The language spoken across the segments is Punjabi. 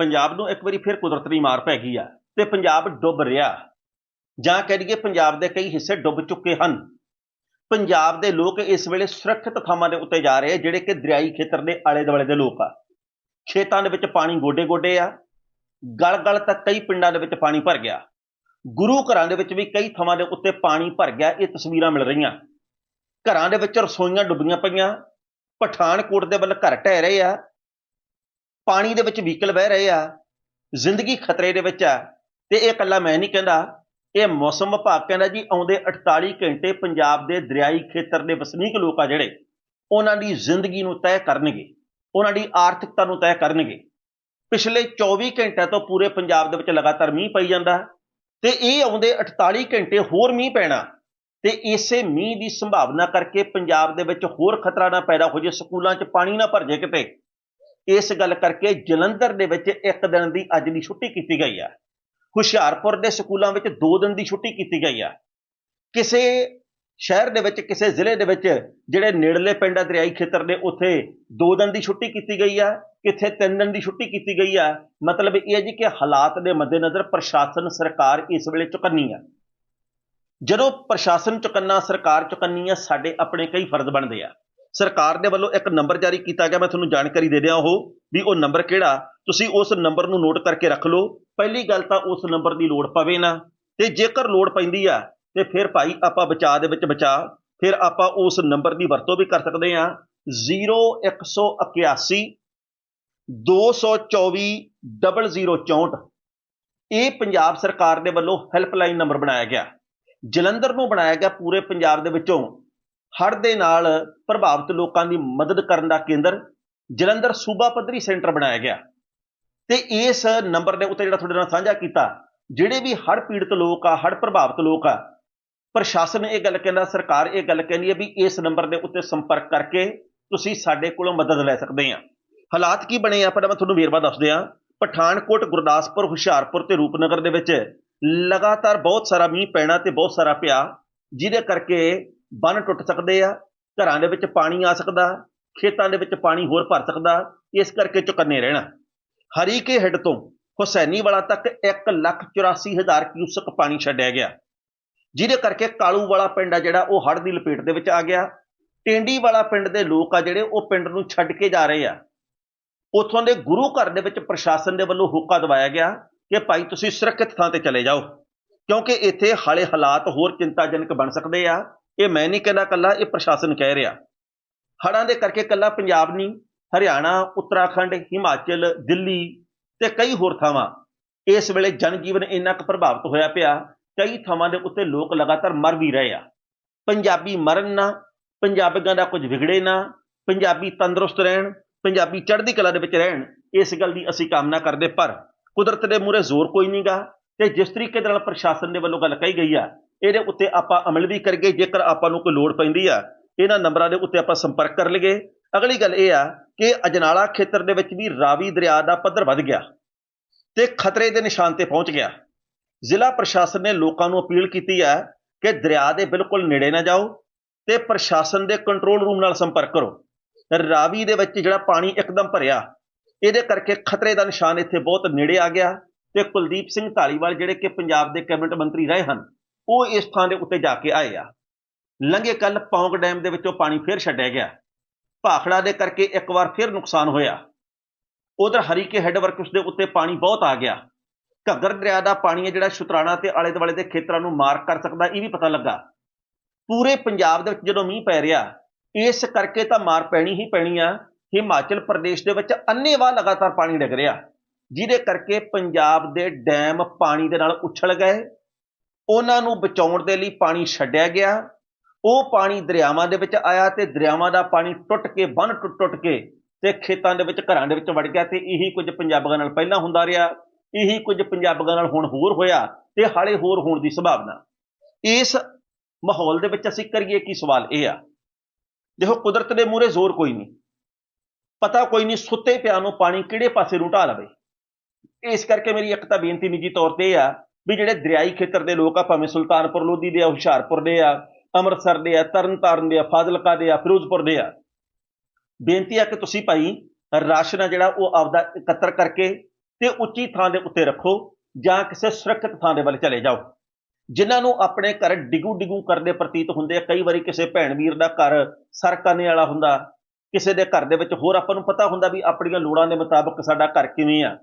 ਪੰਜਾਬ ਨੂੰ ਇੱਕ ਵਾਰੀ ਫਿਰ ਕੁਦਰਤ ਦੀ ਮਾਰ ਪੈ ਗਈ ਆ ਤੇ ਪੰਜਾਬ ਡੁੱਬ ਰਿਹਾ। ਜਾਂ ਕਹਿ ਲਈਏ ਪੰਜਾਬ ਦੇ ਕਈ ਹਿੱਸੇ ਡੁੱਬ ਚੁੱਕੇ ਹਨ। ਪੰਜਾਬ ਦੇ ਲੋਕ ਇਸ ਵੇਲੇ ਸੁਰੱਖਿਅਤ ਥਾਵਾਂ ਦੇ ਉੱਤੇ ਜਾ ਰਹੇ ਜਿਹੜੇ ਕਿ ਦਰਿਆਈ ਖੇਤਰ ਦੇ ਆਲੇ ਦੁਆਲੇ ਦੇ ਲੋਕ ਆ। ਖੇਤਾਂ ਦੇ ਵਿੱਚ ਪਾਣੀ ਗੋਡੇ ਗੋਡੇ ਆ। ਗਲ ਗਲ ਤੱਕ ਕਈ ਪਿੰਡਾਂ ਦੇ ਵਿੱਚ ਪਾਣੀ ਭਰ ਗਿਆ। ਗੁਰੂ ਘਰਾਂ ਦੇ ਵਿੱਚ ਵੀ ਕਈ ਥਾਵਾਂ ਦੇ ਉੱਤੇ ਪਾਣੀ ਭਰ ਗਿਆ, ਇਹ ਤਸਵੀਰਾਂ ਮਿਲ ਰਹੀਆਂ। ਘਰਾਂ ਦੇ ਵਿੱਚ ਰਸੋਈਆਂ ਡੁੱਬੀਆਂ ਪਈਆਂ। ਪਠਾਨਕੋਟ ਦੇ ਵੱਲ ਘਰ ਢਹਿ ਰਹੇ ਆ। ਪਾਣੀ ਦੇ ਵਿੱਚ ਵਹੀਕਲ ਵਹਿ ਰਹੇ ਆ, ਜ਼ਿੰਦਗੀ ਖਤਰੇ ਦੇ ਵਿੱਚ ਆ। ਤੇ ਇਹ ਇਕੱਲਾ ਮੈਂ ਨਹੀਂ ਕਹਿੰਦਾ, ਇਹ ਮੌਸਮ ਵਿਭਾਗ ਕਹਿੰਦਾ ਜੀ, ਆਉਂਦੇ 48 ਘੰਟੇ ਪੰਜਾਬ ਦੇ ਦਰਿਆਈ ਖੇਤਰ ਦੇ ਵਸਨੀਕ ਲੋਕ ਆ ਜਿਹੜੇ, ਉਹਨਾਂ ਦੀ ਜ਼ਿੰਦਗੀ ਨੂੰ ਤੈਅ ਕਰਨਗੇ, ਉਹਨਾਂ ਦੀ ਆਰਥਿਕਤਾ ਨੂੰ ਤੈਅ ਕਰਨਗੇ। ਪਿਛਲੇ 24 ਘੰਟਿਆਂ ਤੋਂ ਪੂਰੇ ਪੰਜਾਬ ਦੇ ਵਿੱਚ ਲਗਾਤਾਰ ਮੀਂਹ ਪਈ ਜਾਂਦਾ, ਤੇ ਇਹ ਆਉਂਦੇ 48 ਘੰਟੇ ਹੋਰ ਮੀਂਹ ਪੈਣਾ, ਤੇ ਇਸੇ ਮੀਂਹ ਦੀ ਸੰਭਾਵਨਾ ਕਰਕੇ ਪੰਜਾਬ ਦੇ ਵਿੱਚ ਹੋਰ ਖਤਰਾ ਨਾ ਪੈਦਾ ਹੋ ਜੇ, ਸਕੂਲਾਂ 'ਚ ਪਾਣੀ ਨਾ ਭਰ ਜੇ ਕਿਤੇ ਇਸ ਗੱਲ ਕਰਕੇ ਜਲੰਧਰ ਦੇ ਵਿੱਚ ਇੱਕ ਦਿਨ ਦੀ ਅੱਜ ਦੀ ਛੁੱਟੀ ਕੀਤੀ ਗਈ ਆ। ਹੁਸ਼ਿਆਰਪੁਰ ਦੇ ਸਕੂਲਾਂ ਵਿੱਚ 2 ਦਿਨ ਦੀ ਛੁੱਟੀ ਕੀਤੀ ਗਈ ਆ। ਕਿਸੇ ਸ਼ਹਿਰ ਦੇ ਵਿੱਚ, ਕਿਸੇ ਜ਼ਿਲ੍ਹੇ ਦੇ ਵਿੱਚ ਜਿਹੜੇ ਨੇੜਲੇ ਪਿੰਡ ਆ, ਦਰਿਆਈ ਖੇਤਰ ਦੇ, ਉੱਥੇ 2 ਦਿਨ ਦੀ ਛੁੱਟੀ ਕੀਤੀ ਗਈ ਆ। ਕਿੱਥੇ 3 ਦਿਨ ਦੀ ਛੁੱਟੀ ਕੀਤੀ ਗਈ ਆ। ਮਤਲਬ ਇਹ ਹੈ ਜੀ ਕਿ ਹਾਲਾਤ ਦੇ ਮੱਦੇਨਜ਼ਰ ਪ੍ਰਸ਼ਾਸਨ ਸਰਕਾਰ ਇਸ ਵੇਲੇ ਚੁਕੰਨੀ ਆ। ਜਦੋਂ ਪ੍ਰਸ਼ਾਸਨ ਚੁਕੰਨਾ, ਸਰਕਾਰ ਚੁਕੰਨੀ ਆ, ਸਾਡੇ ਆਪਣੇ ਕਈ ਫਰਜ਼ ਬਣਦੇ ਆ। ਸਰਕਾਰ ਦੇ ਵੱਲੋਂ ਇੱਕ ਨੰਬਰ ਜਾਰੀ ਕੀਤਾ ਗਿਆ, ਮੈਂ ਤੁਹਾਨੂੰ ਜਾਣਕਾਰੀ ਦੇ ਦਿਆਂ ਉਹ, ਵੀ ਉਹ ਨੰਬਰ ਕਿਹੜਾ? ਤੁਸੀਂ ਉਸ ਨੰਬਰ ਨੂੰ ਨੋਟ ਕਰਕੇ ਰੱਖ ਲਓ। ਪਹਿਲੀ ਗੱਲ ਤਾਂ ਉਸ ਨੰਬਰ ਦੀ ਲੋੜ ਪਵੇ ਨਾ। ਤੇ ਜੇਕਰ ਲੋੜ ਪੈਂਦੀ ਆ, ਤੇ ਫਿਰ ਭਾਈ ਆਪਾਂ ਬਚਾਅ ਦੇ ਵਿੱਚ ਬਚਾ। ਫਿਰ ਆਪਾਂ ਉਸ ਨੰਬਰ ਦੀ ਵਰਤੋਂ ਵੀ ਕਰ ਸਕਦੇ ਆ 0181 224 0064 ਇਹ ਪੰਜਾਬ ਸਰਕਾਰ ਦੇ ਵੱਲੋਂ ਹੈਲਪਲਾਈਨ ਨੰਬਰ ਬਣਾਇਆ ਗਿਆ। ਜਲੰਧਰ ਨੂੰ ਬਣਾਇਆ ਗਿਆ ਪੂਰੇ ਪੰਜਾਬ ਦੇ ਵਿੱਚੋਂ। ਹੜ੍ਹ ਦੇ ਨਾਲ ਪ੍ਰਭਾਵਿਤ ਲੋਕਾਂ ਦੀ ਮਦਦ ਕਰਨ ਦਾ ਕੇਂਦਰ ਜਲੰਧਰ ਸੂਬਾ ਪੱਧਰੀ ਸੈਂਟਰ ਬਣਾਇਆ ਗਿਆ। ਤੇ ਇਸ ਨੰਬਰ ਦੇ ਉੱਤੇ ਜਿਹੜਾ ਤੁਹਾਡੇ ਨਾਲ ਸਾਂਝਾ ਕੀਤਾ, ਜਿਹੜੇ ਵੀ ਹੜ੍ਹ ਪੀੜਤ ਲੋਕ ਆ, ਹੜ੍ਹ ਪ੍ਰਭਾਵਿਤ ਲੋਕ ਆ, ਪ੍ਰਸ਼ਾਸਨ ਇਹ ਗੱਲ ਕਹਿੰਦਾ, ਸਰਕਾਰ ਇਹ ਗੱਲ ਕਹਿੰਦੀ ਹੈ ਵੀ ਇਸ ਨੰਬਰ ਦੇ ਉੱਤੇ ਸੰਪਰਕ ਕਰਕੇ ਤੁਸੀਂ ਸਾਡੇ ਕੋਲੋਂ ਮਦਦ ਲੈ ਸਕਦੇ ਆ। ਹਾਲਾਤ ਕੀ ਬਣੇ ਆ ਪਰ ਮੈਂ ਤੁਹਾਨੂੰ ਵੇਰਵਾ ਦੱਸ ਦਿਆਂ। ਪਠਾਨਕੋਟ, ਗੁਰਦਾਸਪੁਰ, ਹੁਸ਼ਿਆਰਪੁਰ ਤੇ ਰੂਪਨਗਰ ਦੇ ਵਿੱਚ ਲਗਾਤਾਰ ਬਹੁਤ ਸਾਰਾ ਮੀਂਹ ਪੈਣਾ ਤੇ ਬਹੁਤ ਸਾਰਾ ਪਿਆ, ਜਿਹਦੇ ਕਰਕੇ ਬੰਨ ਟੁੱਟ ਸਕਦੇ ਆ, ਘਰਾਂ ਦੇ ਵਿੱਚ ਪਾਣੀ ਆ ਸਕਦਾ, ਖੇਤਾਂ ਦੇ ਵਿੱਚ ਪਾਣੀ ਹੋਰ ਭਰ ਸਕਦਾ, ਇਸ ਕਰਕੇ ਚੁਕੰਨੇ ਰਹਿਣਾ। ਹਰੀਕੇ ਹੈੱਡ ਤੋਂ ਹੁਸੈਨੀ ਵਾਲਾ ਤੱਕ 184000 ਕਿਊਸਕ ਪਾਣੀ ਛੱਡਿਆ ਗਿਆ। ਜਿਹਦੇ ਕਰਕੇ ਕਾਲੂ ਵਾਲਾ ਪਿੰਡ ਆ ਜਿਹੜਾ, ਉਹ ਹੜ੍ਹ ਦੀ ਲਪੇਟ ਦੇ ਵਿੱਚ ਆ ਗਿਆ। ਟੇਂਡੀ ਵਾਲਾ ਪਿੰਡ ਦੇ ਲੋਕ ਆ ਜਿਹੜੇ, ਉਹ ਪਿੰਡ ਨੂੰ ਛੱਡ ਕੇ ਜਾ ਰਹੇ ਆ। ਉਥੋਂ ਦੇ ਗੁਰੂ ਘਰ ਦੇ ਵਿੱਚ ਪ੍ਰਸ਼ਾਸਨ ਦੇ ਵੱਲੋਂ ਹੁਕਾ ਦਵਾਇਆ ਗਿਆ ਕਿ ਭਾਈ ਤੁਸੀਂ ਸੁਰੱਖਿਅਤ ਥਾਂ ਤੇ ਚਲੇ ਜਾਓ, ਕਿਉਂਕਿ ਇੱਥੇ ਹਾਲੇ ਹਾਲਾਤ ਹੋਰ ਚਿੰਤਾਜਨਕ ਬਣ ਸਕਦੇ ਆ। ਇਹ ਮੈਂ ਨਹੀਂ ਕਹਿੰਦਾ ਕੱਲਾ ਇਹ ਪ੍ਰਸ਼ਾਸਨ ਕਹਿ ਰਿਹਾ। ਹੜ੍ਹਾਂ ਦੇ ਕਰਕੇ ਕੱਲਾ ਪੰਜਾਬ ਨਹੀਂ, ਹਰਿਆਣਾ, ਉੱਤਰਾਖੰਡ, ਹਿਮਾਚਲ, ਦਿੱਲੀ ਤੇ ਕਈ ਹੋਰ ਥਾਵਾਂ। ਇਸ ਵੇਲੇ ਜਨਜੀਵਨ ਇੰਨਾ ਕੁ ਪ੍ਰਭਾਵਿਤ ਹੋਇਆ ਪਿਆ, ਕਈ ਥਾਵਾਂ ਦੇ ਉੱਤੇ ਲੋਕ ਲਗਾਤਾਰ ਮਰ ਵੀ ਰਹੇ ਆ। ਪੰਜਾਬੀ ਮਰਨ ਨਾ, ਪੰਜਾਬੀਆਂ ਦਾ ਕੁਝ ਵਿਗੜੇ ਨਾ, ਪੰਜਾਬੀ ਤੰਦਰੁਸਤ ਰਹਿਣ, ਪੰਜਾਬੀ ਚੜ੍ਹਦੀ ਕਲਾ ਦੇ ਵਿੱਚ ਰਹਿਣ, ਇਸ ਗੱਲ ਦੀ ਅਸੀਂ ਕਾਮਨਾ ਕਰਦੇ ਪਰ ਕੁਦਰਤ ਦੇ ਮੂਹਰੇ ਜ਼ੋਰ ਕੋਈ ਨਹੀਂਗਾ ਤੇ ਜਿਸ ਤਰੀਕੇ ਦੇ ਨਾਲ ਪ੍ਰਸ਼ਾਸਨ ਦੇ ਵੱਲੋਂ ਗੱਲ ਕਹੀ ਗਈ ਆ ਇਹਦੇ ਉੱਤੇ ਆਪਾਂ ਅਮਲ ਵੀ ਕਰੀਏ, ਜੇਕਰ ਆਪਾਂ ਨੂੰ ਕੋਈ ਲੋੜ ਪੈਂਦੀ ਆ, ਇਹਨਾਂ ਨੰਬਰਾਂ ਦੇ ਉੱਤੇ ਆਪਾਂ ਸੰਪਰਕ ਕਰ ਲਈਏ। ਅਗਲੀ ਗੱਲ ਇਹ ਆ ਕਿ ਅਜਨਾਲਾ ਖੇਤਰ ਦੇ ਵਿੱਚ ਵੀ ਰਾਵੀ ਦਰਿਆ ਦਾ ਪੱਧਰ ਵੱਧ ਗਿਆ ਤੇ ਖਤਰੇ ਦੇ ਨਿਸ਼ਾਨ ਤੇ ਪਹੁੰਚ ਗਿਆ। ਜ਼ਿਲ੍ਹਾ ਪ੍ਰਸ਼ਾਸਨ ਨੇ ਲੋਕਾਂ ਨੂੰ ਅਪੀਲ ਕੀਤੀ ਹੈ ਕਿ ਦਰਿਆ ਦੇ ਬਿਲਕੁਲ ਨੇੜੇ ਨਾ ਜਾਓ ਤੇ ਪ੍ਰਸ਼ਾਸਨ ਦੇ ਕੰਟਰੋਲ ਰੂਮ ਨਾਲ ਸੰਪਰਕ ਕਰੋ। ਰਾਵੀ ਦੇ ਵਿੱਚ ਜਿਹੜਾ ਪਾਣੀ ਇੱਕਦਮ ਭਰਿਆ, ਇਹਦੇ ਕਰਕੇ ਖਤਰੇ ਦਾ ਨਿਸ਼ਾਨ ਇੱਥੇ ਬਹੁਤ ਨੇੜੇ ਆ ਗਿਆ ਤੇ ਕੁਲਦੀਪ ਸਿੰਘ ਢਾਲੀਵਾਲ ਜਿਹੜੇ ਕਿ ਪੰਜਾਬ ਦੇ ਕੈਬਨਿਟ ਮੰਤਰੀ ਰਹੇ ਹਨ ਉਹ ਇਸ ਥਾਂ ਦੇ ਉੱਤੇ ਜਾ ਕੇ ਆਏ ਆ। ਲੰਘੇ ਕੱਲ ਪੌਂਗ ਡੈਮ ਦੇ ਵਿੱਚੋਂ ਪਾਣੀ ਫੇਰ ਛੱਡਿਆ ਗਿਆ। ਭਾਖੜਾ ਦੇ ਕਰਕੇ ਇੱਕ ਵਾਰ ਫੇਰ ਨੁਕਸਾਨ ਹੋਇਆ। ਉਧਰ ਹਰੀਕੇ ਹੈੱਡ ਵਰਕਸ ਦੇ ਉੱਤੇ ਪਾਣੀ ਬਹੁਤ ਆ ਗਿਆ। ਘੱਗਰ ਦਰਿਆ ਦਾ ਪਾਣੀ ਹੈ ਜਿਹੜਾ ਸ਼ੁਤਰਾਣਾ ਤੇ ਆਲੇ ਦੁਆਲੇ ਦੇ ਖੇਤਰਾਂ ਨੂੰ ਮਾਰ ਕਰ ਸਕਦਾ, ਇਹ ਵੀ ਪਤਾ ਲੱਗਾ। ਪੂਰੇ ਪੰਜਾਬ ਦੇ ਵਿੱਚ ਜਦੋਂ ਮੀਂਹ ਪੈ ਰਿਹਾ, ਇਸ ਕਰਕੇ ਤਾਂ ਮਾਰ ਪੈਣੀ ਹੀ ਪੈਣੀ ਆ। ਹਿਮਾਚਲ ਪ੍ਰਦੇਸ਼ ਦੇ ਵਿੱਚ ਅੰਨੇਵਾਹ ਲਗਾਤਾਰ ਪਾਣੀ ਡਿੱਗ ਰਿਹਾ। ਜਿਹਦੇ ਕਰਕੇ ਪੰਜਾਬ ਦੇ ਡੈਮ ਪਾਣੀ ਦੇ ਨਾਲ ਉਛਲ ਗਏ। ਉਹਨਾਂ ਨੂੰ ਬਚਾਉਣ ਦੇ ਲਈ ਪਾਣੀ ਛੱਡਿਆ ਗਿਆ। ਉਹ ਪਾਣੀ ਦਰਿਆਵਾਂ ਦੇ ਵਿੱਚ ਆਇਆ ਤੇ ਦਰਿਆਵਾਂ ਦਾ ਪਾਣੀ ਟੁੱਟ ਕੇ ਬੰਨ ਟੁੱਟ ਟੁੱਟ ਕੇ ਤੇ ਖੇਤਾਂ ਦੇ ਵਿੱਚ, ਘਰਾਂ ਦੇ ਵਿੱਚ ਵੜ ਗਿਆ ਤੇ ਇਹੀ ਕੁਝ ਪੰਜਾਬੀਆਂ ਨਾਲ ਪਹਿਲਾਂ ਹੁੰਦਾ ਰਿਹਾ। ਇਹੀ ਕੁਝ ਪੰਜਾਬੀਆਂ ਨਾਲ ਹੁਣ ਹੋਰ ਹੋਇਆ ਤੇ ਹਾਲੇ ਹੋਰ ਹੋਣ ਦੀ ਸੰਭਾਵਨਾ। ਇਸ ਮਾਹੌਲ ਦੇ ਵਿੱਚ ਅਸੀਂ ਕਰੀਏ ਕੀ ਸਵਾਲ? ਇਹ ਆ। ਦੇਖੋ, ਕੁਦਰਤ ਦੇ ਮੂਹਰੇ ਜ਼ੋਰ ਕੋਈ ਨਹੀਂ। ਪਤਾ ਕੋਈ ਨਹੀਂ ਸੁੱਤੇ ਪਿਆ ਨੂੰ ਪਾਣੀ ਕਿਹੜੇ ਪਾਸੇ ਨੂੰ ਢਾ ਲਵੇ। ਇਸ ਕਰਕੇ ਮੇਰੀ ਇੱਕ ਤਾਂ ਬੇਨਤੀ ਨਿੱਜੀ ਤੌਰ ਤੇ ਇਹ ਆ ਵੀ ਜਿਹੜੇ ਦਰਿਆਈ ਖੇਤਰ ਦੇ ਲੋਕ ਆ, ਭਾਵੇਂ ਸੁਲਤਾਨਪੁਰ ਲੋਧੀ ਦੇ ਆ, ਹੁਸ਼ਿਆਰਪੁਰ ਦੇ ਆ, ਅੰਮ੍ਰਿਤਸਰ ਦੇ ਆ, ਤਰਨਤਾਰਨ ਦੇ ਆ, ਫਾਜ਼ਿਲਕਾ ਦੇ ਆ, ਫਿਰੋਜ਼ਪੁਰ ਦੇ ਆ, ਬੇਨਤੀ ਆ ਕਿ ਤੁਸੀਂ ਭਾਈ ਰਾਸ਼ਨ ਆ ਜਿਹੜਾ ਉਹ ਆਪਦਾ ਇਕੱਤਰ ਕਰਕੇ ਤੇ ਉੱਚੀ ਥਾਂ ਦੇ ਉੱਤੇ ਰੱਖੋ ਜਾਂ ਕਿਸੇ ਸੁਰੱਖਿਅਤ ਥਾਂ ਦੇ ਵੱਲ ਚਲੇ ਜਾਓ। ਜਿਨ੍ਹਾਂ ਨੂੰ ਆਪਣੇ ਘਰ ਡਿਗੂ ਡਿਗੂ ਕਰਦੇ ਪ੍ਰਤੀਤ ਹੁੰਦੇ ਆ, ਕਈ ਵਾਰੀ ਕਿਸੇ ਭੈਣ ਵੀਰ ਦਾ ਘਰ ਸਰਕਾਨੇ ਵਾਲਾ ਹੁੰਦਾ, ਕਿਸੇ ਦੇ ਘਰ ਦੇ ਵਿੱਚ ਹੋਰ ਆਪਾਂ ਨੂੰ ਪਤਾ ਹੁੰਦਾ ਵੀ ਆਪਣੀਆਂ ਲੋੜਾਂ ਦੇ ਮੁਤਾਬਕ ਸਾਡਾ ਘਰ ਕਿਵੇਂ ਆ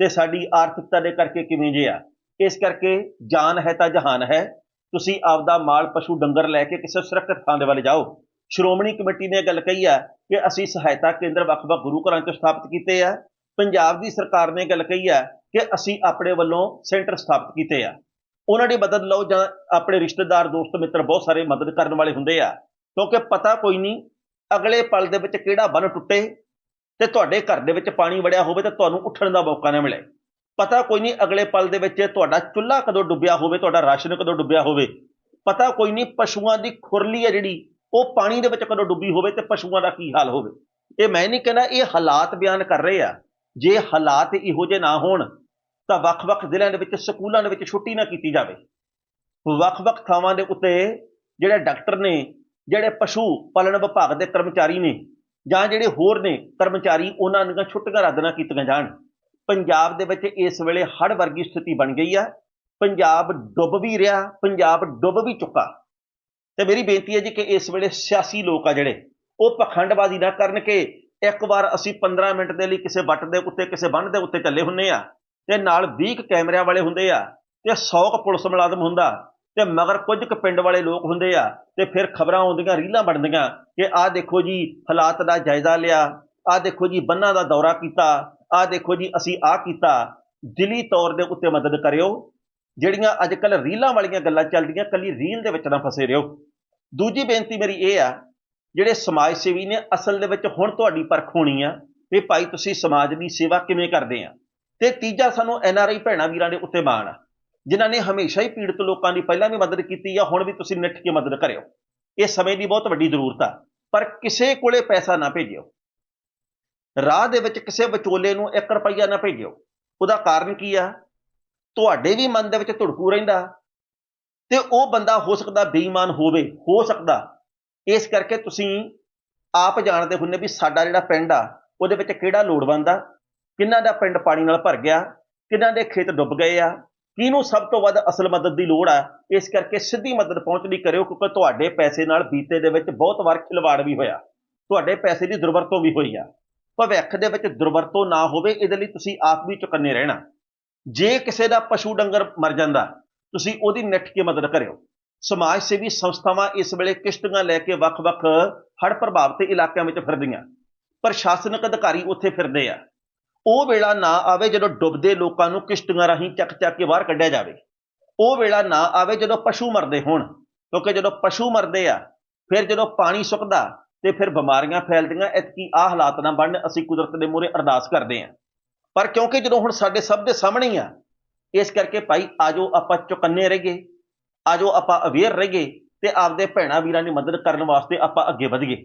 ਤੇ ਸਾਡੀ ਆਰਥਿਕਤਾ ਦੇ ਕਰਕੇ ਕਿਵੇਂ ਜੇ ਆ। ਇਸ ਕਰਕੇ ਜਾਨ ਹੈ ਤਾਂ ਜਹਾਨ ਹੈ। ਤੁਸੀਂ ਆਪਦਾ ਮਾਲ, ਪਸ਼ੂ, ਡੰਗਰ ਲੈ ਕੇ ਕਿਸੇ ਸੁਰੱਖਿਅਤ ਥਾਂ ਦੇ ਵੱਲ ਜਾਓ। ਸ਼੍ਰੋਮਣੀ ਕਮੇਟੀ ਨੇ ਗੱਲ ਕਹੀ ਹੈ ਕਿ ਅਸੀਂ ਸਹਾਇਤਾ ਕੇਂਦਰ ਵੱਖ-ਵੱਖ ਗੁਰੂ ਘਰਾਂ 'ਚ ਸਥਾਪਿਤ ਕੀਤੇ ਆ। ਪੰਜਾਬ ਦੀ ਸਰਕਾਰ ਨੇ ਗੱਲ ਕਹੀ ਹੈ ਕਿ ਅਸੀਂ ਆਪਣੇ ਵੱਲੋਂ ਸੈਂਟਰ ਸਥਾਪਿਤ ਕੀਤੇ ਆ। ਉਹਨਾਂ ਦੀ ਮਦਦ ਲਓ ਜਾਂ ਆਪਣੇ ਰਿਸ਼ਤੇਦਾਰ, ਦੋਸਤ, ਮਿੱਤਰ ਬਹੁਤ ਸਾਰੇ ਮਦਦ ਕਰਨ ਵਾਲੇ ਹੁੰਦੇ ਆ। ਕਿਉਂਕਿ ਪਤਾ ਕੋਈ ਨਹੀਂ ਅਗਲੇ ਪਲ ਦੇ ਵਿੱਚ ਕਿਹੜਾ ਬੰਨ ਟੁੱਟੇ ਤੇ ਤੁਹਾਡੇ ਘਰ ਦੇ ਵਿੱਚ ਪਾਣੀ ਵੜਿਆ ਹੋਵੇ ਤਾਂ ਤੁਹਾਨੂੰ ਉੱਠਣ ਦਾ ਮੌਕਾ ਨਾ ਮਿਲੇ। ਪਤਾ ਕੋਈ ਨਹੀਂ ਅਗਲੇ ਪਲ ਦੇ ਵਿੱਚ ਤੁਹਾਡਾ ਚੁੱਲ੍ਹਾ ਕਦੋਂ ਡੁੱਬਿਆ ਹੋਵੇ, ਤੁਹਾਡਾ ਰਾਸ਼ਨ ਕਦੋਂ ਡੁੱਬਿਆ ਹੋਵੇ। ਪਤਾ ਕੋਈ ਨਹੀਂ ਪਸ਼ੂਆਂ ਦੀ ਖੁਰਲੀ ਹੈ ਜਿਹੜੀ, ਉਹ ਪਾਣੀ ਦੇ ਵਿੱਚ ਕਦੋਂ ਡੁੱਬੀ ਹੋਵੇ ਤੇ ਪਸ਼ੂਆਂ ਦਾ ਕੀ ਹਾਲ ਹੋਵੇ। ਇਹ ਮੈਂ ਨਹੀਂ ਕਹਿੰਦਾ ਇਹ ਹਾਲਾਤ ਬਿਆਨ ਕਰ ਰਹੇ ਆ। ਜੇ ਹਾਲਾਤ ਇਹੋ ਜਿਹੇ ਨਾ ਹੋਣ, ਤਾਂ ਵੱਖ-ਵੱਖ ਜ਼ਿਲ੍ਹਿਆਂ ਦੇ ਵਿੱਚ, ਸਕੂਲਾਂ ਦੇ ਵਿੱਚ ਛੁੱਟੀ ਨਾ ਕੀਤੀ ਜਾਵੇ। ਵੱਖ-ਵੱਖ ਥਾਵਾਂ ਦੇ ਉੱਤੇ ਜਿਹੜੇ ਡਾਕਟਰ ਨੇ, ਜਿਹੜੇ ਪਸ਼ੂ ਪਾਲਣ ਵਿਭਾਗ ਦੇ ਕਰਮਚਾਰੀ ਨੇ ਜਾਂ ਜਿਹੜੇ ਹੋਰ ਨੇ ਕਰਮਚਾਰੀ, ਉਹਨਾਂ ਦੀਆਂ ਛੁੱਟੀਆਂ ਰੱਦ ਨਾ ਕੀਤੀਆਂ ਜਾਣ। ਪੰਜਾਬ ਦੇ ਵਿੱਚ ਇਸ ਵੇਲੇ ਹੜ੍ਹ ਵਰਗੀ ਸਥਿਤੀ ਬਣ ਗਈ ਆ। ਪੰਜਾਬ ਡੁੱਬ ਵੀ ਰਿਹਾ, ਪੰਜਾਬ ਡੁੱਬ ਵੀ ਚੁੱਕਾ। ਤੇ ਮੇਰੀ ਬੇਨਤੀ ਹੈ ਜੀ ਕਿ ਇਸ ਵੇਲੇ ਸਿਆਸੀ ਲੋਕ ਆ ਜਿਹੜੇ, ਉਹ ਪਖੰਡਬਾਜ਼ੀ ਨਾ ਕਰਨ ਕਿ ਇੱਕ ਵਾਰ ਅਸੀਂ 15 ਮਿੰਟ ਦੇ ਲਈ ਕਿਸੇ ਵੱਟ ਦੇ ਉੱਤੇ, ਕਿਸੇ ਬੰਨ ਦੇ ਉੱਤੇ ਚੱਲੇ ਹੁੰਨੇ ਆ ਤੇ ਨਾਲ 20 ਕੁ ਕੈਮਰਿਆਂ ਵਾਲੇ ਹੁੰਦੇ ਆ ਤੇ 100 ਕੁ ਪੁਲਿਸ ਮੁਲਾਜ਼ਮ ਹੁੰਦਾ ਤੇ ਮਗਰ ਕੁਝ ਕੁ ਪਿੰਡ ਵਾਲੇ ਲੋਕ ਹੁੰਦੇ ਆ ਤੇ ਫਿਰ ਖਬਰਾਂ ਆਉਂਦੀਆਂ, ਰੀਲਾਂ ਬਣਦੀਆਂ ਕਿ ਆਹ ਦੇਖੋ ਜੀ ਹਾਲਾਤ ਦਾ ਜਾਇਜ਼ਾ ਲਿਆ, ਆਹ ਦੇਖੋ ਜੀ ਬੰਨਾਂ ਦਾ ਦੌਰਾ ਕੀਤਾ ਆਹ ਦੇਖੋ ਜੀ, ਅਸੀਂ ਆਹ ਕੀਤਾ। ਦਿਲੀ ਤੌਰ ਦੇ ਉੱਤੇ ਮਦਦ ਕਰਿਓ। ਜਿਹੜੀਆਂ ਅੱਜ ਕੱਲ ਰੀਲਾਂ ਵਾਲੀਆਂ ਗੱਲਾਂ ਚੱਲਦੀਆਂ, ਕੱਲੀ ਰੀਲ ਦੇ ਵਿੱਚ ਨਾ ਫਸੇ ਰਹੋ। ਦੂਜੀ ਬੇਨਤੀ ਮੇਰੀ ਇਹ ਆ, ਜਿਹੜੇ ਸਮਾਜ ਸੇਵੀ ਨੇ, ਅਸਲ ਦੇ ਵਿੱਚ ਹੁਣ ਤੁਹਾਡੀ ਪਰਖ ਹੋਣੀ ਆ ਵੀ ਭਾਈ ਤੁਸੀਂ ਸਮਾਜ ਦੀ ਸੇਵਾ ਕਿਵੇਂ ਕਰਦੇ ਆ। ਤੇ ਤੀਜਾ ਸਾਨੂੰ ਐਨ ਆਰ ਆਈ ਭੈਣਾਂ ਵੀਰਾਂ ਦੇ ਉੱਤੇ ਮਾਣ ਆ, ਜਿਨ੍ਹਾਂ ਨੇ ਹਮੇਸ਼ਾ ਹੀ ਪੀੜਤ ਲੋਕਾਂ ਦੀ ਪਹਿਲਾਂ ਵੀ ਮਦਦ ਕੀਤੀ ਆ, ਹੁਣ ਵੀ ਤੁਸੀਂ ਨਿੱਠ ਕੇ ਮਦਦ ਕਰਿਓ। ਇਹ ਸਮੇਂ ਦੀ ਬਹੁਤ ਵੱਡੀ ਜ਼ਰੂਰਤ ਆ, ਪਰ ਕਿਸੇ ਕੋਲੇ ਪੈਸਾ ਨਾ ਭੇਜਿਓ। ਰਾਹ ਦੇ ਵਿੱਚ ਕਿਸੇ ਵਿਚੋਲੇ ਨੂੰ 1 ਰੁਪਈਆ ਨਾ ਭੇਜਿਓ। ਉਹਦਾ ਕਾਰਨ ਕੀ ਆ? ਤੁਹਾਡੇ ਵੀ ਮਨ ਦੇ ਵਿੱਚ ਧੁੜਕੂ ਰਹਿੰਦਾ ਤੇ ਉਹ ਬੰਦਾ ਹੋ ਸਕਦਾ ਬੇਈਮਾਨ ਹੋਵੇ, ਹੋ ਸਕਦਾ। ਇਸ ਕਰਕੇ ਤੁਸੀਂ ਆਪ ਜਾਣਦੇ ਹੁੰਦੇ ਵੀ ਸਾਡਾ ਜਿਹੜਾ ਪਿੰਡ ਆ, ਉਹਦੇ ਵਿੱਚ ਕਿਹੜਾ ਲੋੜਵੰਦ ਆ? ਕਿਹਨਾਂ ਦਾ ਪਿੰਡ ਪਾਣੀ ਨਾਲ ਭਰ ਗਿਆ? ਕਿਹਨਾਂ ਦੇ ਖੇਤ ਡੁੱਬ ਗਏ ਆ? ਕਿਹਨੂੰ ਸਭ ਤੋਂ ਵੱਧ ਅਸਲ ਮਦਦ ਦੀ ਲੋੜ ਆ? ਇਸ ਕਰਕੇ ਸਿੱਧੀ ਮਦਦ ਪਹੁੰਚਦੀ ਕਰਿਓ, ਕਿਉਂਕਿ ਤੁਹਾਡੇ ਪੈਸੇ ਨਾਲ ਬੀਤੇ ਦੇ ਵਿੱਚ ਬਹੁਤ ਵਾਰ ਖਿਲਵਾੜ ਵੀ ਹੋਇਆ। ਤੁਹਾਡੇ ਪੈਸੇ ਦੀ ਦੁਰਵਰਤੋਂ ਵੀ ਹੋਈ ਆ। ਭਵਿੱਖ ਦੇ ਵਿੱਚ ਦੁਰਵਰਤੋਂ ਨਾ ਹੋਵੇ, ਇਹਦੇ ਲਈ ਤੁਸੀਂ ਆਪ ਵੀ ਚੁਕੰਨੇ ਰਹਿਣਾ। ਜੇ ਕਿਸੇ ਦਾ ਪਸ਼ੂ ਡੰਗਰ ਮਰ ਜਾਂਦਾ, ਤੁਸੀਂ ਉਹਦੀ ਨਿੱਠ ਕੇ ਮਦਦ ਕਰਿਓ। ਸਮਾਜ ਸੇਵੀ ਸੰਸਥਾਵਾਂ ਇਸ ਵੇਲੇ ਕਿਸ਼ਤੀਆਂ ਲੈ ਕੇ ਵੱਖ-ਵੱਖ ਹੜ੍ਹ ਪ੍ਰਭਾਵਿਤ ਇਲਾਕਿਆਂ ਵਿੱਚ ਫਿਰਦੀਆਂ। ਪ੍ਰਸ਼ਾਸਨਿਕ ਅਧਿਕਾਰੀ ਉੱਥੇ ਫਿਰਦੇ ਆ। ਉਹ ਵੇਲਾ ਨਾ ਆਵੇ ਜਦੋਂ ਡੁੱਬਦੇ ਲੋਕਾਂ ਨੂੰ ਕਿਸ਼ਤੀਆਂ ਰਾਹੀਂ ਚੱਕ-ਚੱਕ ਕੇ ਬਾਹਰ ਕੱਢਿਆ ਜਾਵੇ। ਉਹ ਵੇਲਾ ਨਾ ਆਵੇ ਜਦੋਂ ਪਸ਼ੂ ਮਰਦੇ ਹੋਣ, ਕਿਉਂਕਿ ਜਦੋਂ ਪਸ਼ੂ ਮਰਦੇ ਆ, ਫਿਰ ਜਦੋਂ ਪਾਣੀ ਸੁੱਕਦਾ ਤੇ ਫਿਰ ਬਿਮਾਰੀਆਂ ਫੈਲਦੀਆਂ ਇਤਕੀ ਆ ਹਾਲਾਤ ਨਾ ਬਣਨ, ਅਸੀਂ ਕੁਦਰਤ ਦੇ ਮੂਹਰੇ ਅਰਦਾਸ ਕਰਦੇ ਆਂ ਪਰ ਕਿਉਂਕਿ ਜਦੋਂ ਹੁਣ ਸਾਡੇ ਸਭ ਦੇ ਸਾਹਮਣੇ ਆ, ਇਸ ਕਰਕੇ ਭਾਈ ਆਜੋ ਆਪਾਂ ਚੁਕੰਨੇ ਰਹੀਏ, ਆਜੋ ਆਪਾਂ ਅਵੇਅਰ ਰਹੀਏ ਤੇ ਆਪਦੇ ਭੈਣਾ ਵੀਰਾਂ ਦੀ ਮਦਦ ਕਰਨ ਵਾਸਤੇ ਆਪਾਂ ਅੱਗੇ ਵਧੀਏ।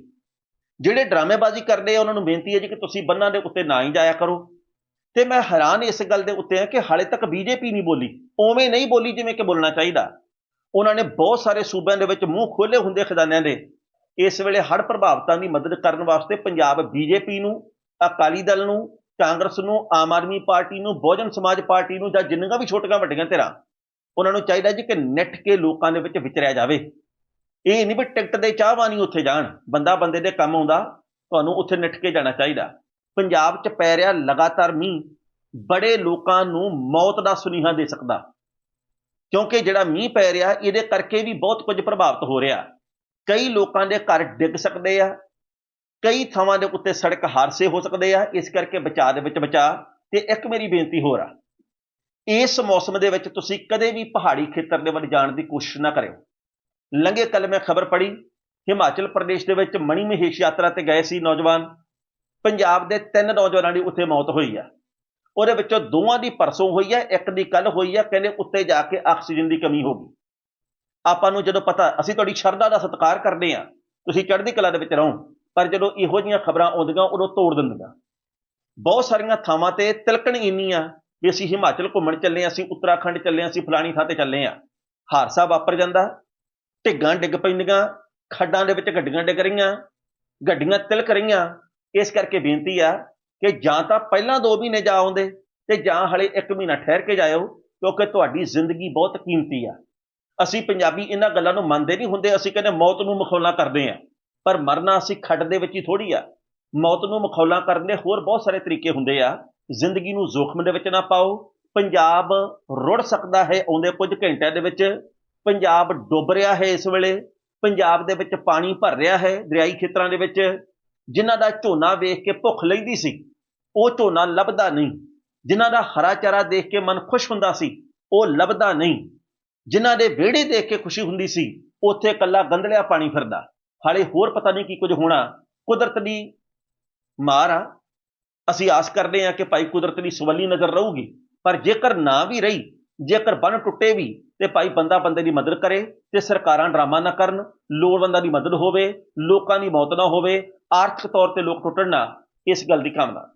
ਜਿਹੜੇ ਡਰਾਮੇਬਾਜ਼ੀ ਕਰਦੇ ਆ, ਉਹਨਾਂ ਨੂੰ ਬੇਨਤੀ ਹੈ ਜੀ ਕਿ ਤੁਸੀਂ ਬੰਨਾਂ ਦੇ ਉੱਤੇ ਨਾ ਹੀ ਜਾਇਆ ਕਰੋ। ਤੇ ਮੈਂ ਹੈਰਾਨ ਇਸ ਗੱਲ ਦੇ ਉੱਤੇ ਆ ਕਿ ਹਾਲੇ ਤੱਕ ਬੀਜੇਪੀ ਨਹੀਂ ਬੋਲੀ। ਉਵੇਂ ਨਹੀਂ ਬੋਲੀ ਜਿਵੇਂ ਕਿ ਬੋਲਣਾ ਚਾਹੀਦਾ। ਉਹਨਾਂ ਨੇ ਬਹੁਤ ਸਾਰੇ ਸੂਬਿਆਂ ਦੇ ਵਿੱਚ ਮੂੰਹ ਖੋਲੇ ਹੁੰਦੇ ਖਜ਼ਾਨਿਆਂ ਦੇ। ਇਸ ਵੇਲੇ ਹੜ੍ਹ ਪ੍ਰਭਾਵਿਤਾਂ ਦੀ ਮਦਦ ਕਰਨ ਵਾਸਤੇ ਪੰਜਾਬ ਬੀਜੇਪੀ ਨੂੰ, ਅਕਾਲੀ ਦਲ ਨੂੰ, ਕਾਂਗਰਸ ਨੂੰ, ਆਮ ਆਦਮੀ ਪਾਰਟੀ ਨੂੰ, ਬਹੁਜਨ ਸਮਾਜ ਪਾਰਟੀ ਨੂੰ ਜਾਂ ਜਿੰਨੀਆਂ ਵੀ ਛੋਟੀਆਂ ਵੱਡੀਆਂ ਧਿਰਾਂ, ਉਹਨਾਂ ਨੂੰ ਚਾਹੀਦਾ ਜੀ ਕਿ ਨਿੱਠ ਕੇ ਲੋਕਾਂ ਦੇ ਵਿੱਚ ਵਿਚਰਿਆ ਜਾਵੇ। ਇਹ ਨਹੀਂ ਵੀ ਟਿਕਟ ਦੇ ਚਾਹਵਾਨੀ ਉੱਥੇ ਜਾਣ, ਬੰਦਾ ਬੰਦੇ ਦੇ ਕੰਮ ਆਉਂਦਾ, ਤੁਹਾਨੂੰ ਉੱਥੇ ਨਿੱਠ ਕੇ ਜਾਣਾ ਚਾਹੀਦਾ। ਪੰਜਾਬ 'ਚ ਪੈ ਰਿਹਾ ਲਗਾਤਾਰ ਮੀਂਹ, ਬੜੇ ਲੋਕਾਂ ਨੂੰ ਮੌਤ ਦਾ ਸੁਨੇਹਾ ਦੇ ਸਕਦਾ। ਕਿਉਂਕਿ ਜਿਹੜਾ ਮੀਂਹ ਪੈ ਰਿਹਾ, ਇਹਦੇ ਕਰਕੇ ਵੀ ਬਹੁਤ ਕੁਝ ਪ੍ਰਭਾਵਿਤ ਹੋ ਰਿਹਾ। ਕਈ ਲੋਕਾਂ ਦੇ ਘਰ ਡਿੱਗ ਸਕਦੇ ਆ, ਕਈ ਥਾਵਾਂ ਦੇ ਉੱਤੇ ਸੜਕ ਹਾਦਸੇ ਹੋ ਸਕਦੇ ਆ, ਇਸ ਕਰਕੇ ਬਚਾਅ ਦੇ ਵਿੱਚ ਬਚਾਅ ਤੇ ਇੱਕ ਮੇਰੀ ਬੇਨਤੀ ਹੋਰ ਆ, ਇਸ ਮੌਸਮ ਦੇ ਵਿੱਚ ਤੁਸੀਂ ਕਦੇ ਵੀ ਪਹਾੜੀ ਖੇਤਰ ਦੇ ਵੱਲ ਜਾਣ ਦੀ ਕੋਸ਼ਿਸ਼ ਨਾ ਕਰਿਓ। ਲੰਘੇ ਕੱਲ ਮੈਂ ਖਬਰ ਪੜ੍ਹੀ, ਹਿਮਾਚਲ ਪ੍ਰਦੇਸ਼ ਦੇ ਵਿੱਚ ਮਣੀ ਮਹੇਸ਼ ਯਾਤਰਾ ਤੇ ਗਏ ਸੀ ਨੌਜਵਾਨ। ਪੰਜਾਬ ਦੇ ਤਿੰਨ ਨੌਜਵਾਨਾਂ ਦੀ ਉੱਥੇ ਮੌਤ ਹੋਈ ਆ। ਉਹਦੇ ਵਿੱਚੋਂ ਦੋਵਾਂ ਦੀ ਪਰਸੋਂ ਹੋਈ ਆ, ਇੱਕ ਦੀ ਕੱਲ ਹੋਈ ਆ, ਕਹਿੰਦੇ ਉੱਤੇ ਜਾ ਕੇ ਆਕਸੀਜਨ ਦੀ ਕਮੀ ਹੋ ਗਈ। ਆਪਾਂ ਨੂੰ ਜਦੋਂ ਪਤਾ, ਅਸੀਂ ਤੁਹਾਡੀ ਸ਼ਰਧਾ ਦਾ ਸਤਿਕਾਰ ਕਰਦੇ ਆ ਤੁਸੀਂ ਚੜ੍ਹਦੀ ਕਲਾ ਦੇ ਵਿੱਚ ਰਹੋ, ਪਰ ਜਦੋਂ ਇਹੋ ਜਿਹੀਆਂ ਖਬਰਾਂ ਆਉਂਦੀਆਂ, ਉਦੋਂ ਤੋੜ ਦਿੰਦੀਆਂ। ਬਹੁਤ ਸਾਰੀਆਂ ਥਾਵਾਂ ਤੇ ਤਿਲਕਣ ਇੰਨੀ ਆ ਵੀ ਅਸੀਂ ਹਿਮਾਚਲ ਘੁੰਮਣ ਚੱਲੇ ਆ ਅਸੀਂ ਉੱਤਰਾਖੰਡ ਚੱਲੇ ਆ ਅਸੀਂ ਫਲਾਣੀ ਥਾਂ ਤੇ ਚੱਲੇ ਆ ਹਾਦਸਾ ਵਾਪਰ ਜਾਂਦਾ, ਢਿੱਗਾਂ ਡਿੱਗ ਪੈਂਦੀਆਂ, ਖੱਡਾਂ ਦੇ ਵਿੱਚ ਗੱਡੀਆਂ ਡਿੱਗ ਰਹੀਆਂ, ਗੱਡੀਆਂ ਤਿਲਕ ਰਹੀਆਂ। ਇਸ ਕਰਕੇ ਬੇਨਤੀ ਆ ਕਿ ਜਾਂ ਤਾਂ ਪਹਿਲਾਂ 2 ਮਹੀਨੇ ਜਾ ਆਉਂਦੇ ਤੇ ਜਾਂ ਹਲੇ 1 ਮਹੀਨਾ ਠਹਿਰ ਕੇ ਜਾਇਓ, ਕਿਉਂਕਿ ਤੁਹਾਡੀ ਜ਼ਿੰਦਗੀ ਬਹੁਤ ਕੀਮਤੀ ਆ। ਅਸੀਂ ਪੰਜਾਬੀ ਇਹਨਾਂ ਗੱਲਾਂ ਨੂੰ ਮੰਨਦੇ ਨਹੀਂ ਹੁੰਦੇ, ਅਸੀਂ ਕਹਿੰਦੇ ਮੌਤ ਨੂੰ ਮਖੌਲਾਂ ਕਰਦੇ ਆ ਪਰ ਮਰਨਾ ਅਸੀਂ ਖੱਡ ਦੇ ਵਿੱਚ ਹੀ ਥੋੜੀ ਆ। ਮੌਤ ਨੂੰ ਮਖੌਲਾਂ ਕਰਨ ਦੇ ਹੋਰ ਬਹੁਤ ਸਾਰੇ ਤਰੀਕੇ ਹੁੰਦੇ ਆ। ਜ਼ਿੰਦਗੀ ਨੂੰ ਜ਼ੋਖਮ ਦੇ ਵਿੱਚ ਨਾ ਪਾਓ। ਪੰਜਾਬ ਰੁੜ ਸਕਦਾ ਹੈ ਆਉਂਦੇ ਕੁਝ ਘੰਟਿਆਂ ਦੇ ਵਿੱਚ। ਪੰਜਾਬ ਡੁੱਬ ਰਿਹਾ ਹੈ ਇਸ ਵੇਲੇ। ਪੰਜਾਬ ਦੇ ਵਿੱਚ ਪਾਣੀ ਭਰ ਰਿਹਾ ਹੈ ਦਰਿਆਈ ਖੇਤਰਾਂ ਦੇ ਵਿੱਚ। ਜਿਨ੍ਹਾਂ ਦਾ ਝੋਨਾ ਵੇਖ ਕੇ ਭੁੱਖ ਲੈਂਦੀ ਸੀ, ਉਹ ਝੋਨਾ ਲੱਭਦਾ ਨਹੀਂ। ਜਿਨ੍ਹਾਂ ਦਾ ਹਰਾ ਚਾਰਾ ਦੇਖ ਕੇ ਮਨ ਖੁਸ਼ ਹੁੰਦਾ ਸੀ, ਉਹ ਲੱਭਦਾ ਨਹੀਂ। ਜਿਨ੍ਹਾਂ ਦੇ ਵਿਹੜੇ ਦੇਖ ਕੇ ਖੁਸ਼ੀ ਹੁੰਦੀ ਸੀ, ਉੱਥੇ ਕੱਲਾ ਗੰਦਲਿਆ ਪਾਣੀ ਫਿਰਦਾ। ਹਾਲੇ ਹੋਰ ਪਤਾ ਨਹੀਂ ਕੀ ਕੁਝ ਹੋਣਾ। ਕੁਦਰਤ ਦੀ ਮਾਰ ਆ। ਅਸੀਂ ਆਸ ਕਰਦੇ ਹਾਂ ਕਿ ਭਾਈ ਕੁਦਰਤ ਦੀ ਸਵੱਲੀ ਨਜ਼ਰ ਰਹੂਗੀ। ਪਰ ਜੇਕਰ ਨਾ ਵੀ ਰਹੀ, ਜੇਕਰ ਬੰਨ ਟੁੱਟੇ ਵੀ, ਤੇ ਭਾਈ ਬੰਦਾ ਬੰਦੇ ਦੀ ਮਦਦ ਕਰੇ, ਤੇ ਸਰਕਾਰਾਂ ਡਰਾਮਾ ਨਾ ਕਰਨ, ਲੋੜਵੰਦਾਂ ਦੀ ਮਦਦ ਹੋਵੇ, ਲੋਕਾਂ ਦੀ ਮੌਤ ਨਾ ਹੋਵੇ, ਆਰਥਿਕ ਤੌਰ ਤੇ ਲੋਕ ਟੁੱਟਣ ਨਾ, ਇਸ ਗੱਲ ਦੀ ਕਾਮਨਾ।